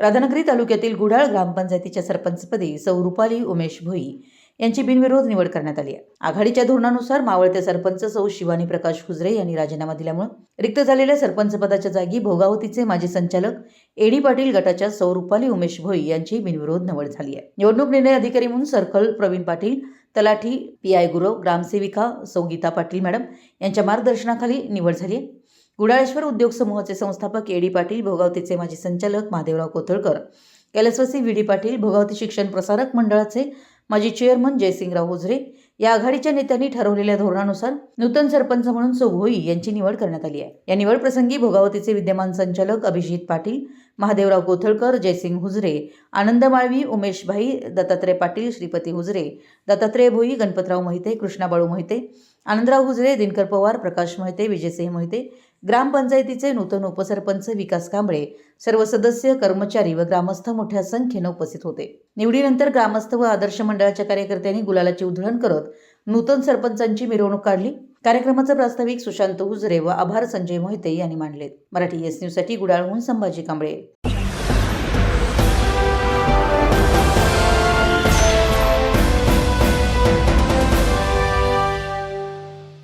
राधानगरी तालुक्यातील गुढाळ ग्रामपंचायतीच्या सरपंचपदी सौ रुपाली उमेश भोई यांची बिनविरोध निवड करण्यात आली आहे. आघाडीच्या धोरणानुसार मावळते सरपंच सौ शिवानी प्रकाश हुजरे यांनी राजीनामा दिल्यामुळे रिक्त झालेल्या सरपंच पदाच्या जागी भोगावतीचे माजी संचालक एडी पाटील गटाच्या सौ रुपाली उमेश भोई यांची बिनविरोध निवड झाली आहे. निवडणूक निर्णय अधिकारी म्हणून सर्कल प्रवीण पाटील तलाठी पी आय गुरव ग्रामसेविका सौ गीता पाटील मॅडम यांच्या मार्गदर्शनाखाली निवड झाली आहे. गुडाळेश्वर उद्योग समूहाचे संस्थापक एडी पाटील भोगावतीचे माजी संचालक महादेवराव कोथळकर. कैलासवासी व्ही डी पाटील भोगावती शिक्षण प्रसारक मंडळाचे माजी चेअरमन जयसिंगराव हुजरे या आघाडीच्या नेत्यांनी ठरवलेल्या धोरणानुसार नूतन सरपंच म्हणून सुभोई यांची निवड करण्यात आली आहे. या निवड प्रसंगी भोगावतीचे विद्यमान संचालक अभिजित पाटील महादेवराव कोथळकर जयसिंग हुजरे आनंद माळवी उमेश भाई दत्तात्रय पाटील श्रीपती हुजरे दत्तात्रय भोई गणपतराव मोहिते कृष्णाबाळू मोहिते आनंदराव हुजरे दिनकर पवार प्रकाश मोहिते विजयसिंह मोहिते ग्रामपंचायतीचे नूतन उपसरपंच विकास कांबळे सर्व सदस्य कर्मचारी व ग्रामस्थ मोठ्या संख्येनं उपस्थित होते. निवडीनंतर ग्रामस्थ व आदर्श मंडळाच्या कार्यकर्त्यांनी गुलालाची उधळण करत नूतन सरपंचांची मिरवणूक काढली. कार्यक्रमाचं प्रास्ताविक सुशांत हुजरे व आभार संजय मोहिते यांनी मांडले मराठी एस न्यूजसाठी गुडाळहून संभाजी कांबळे.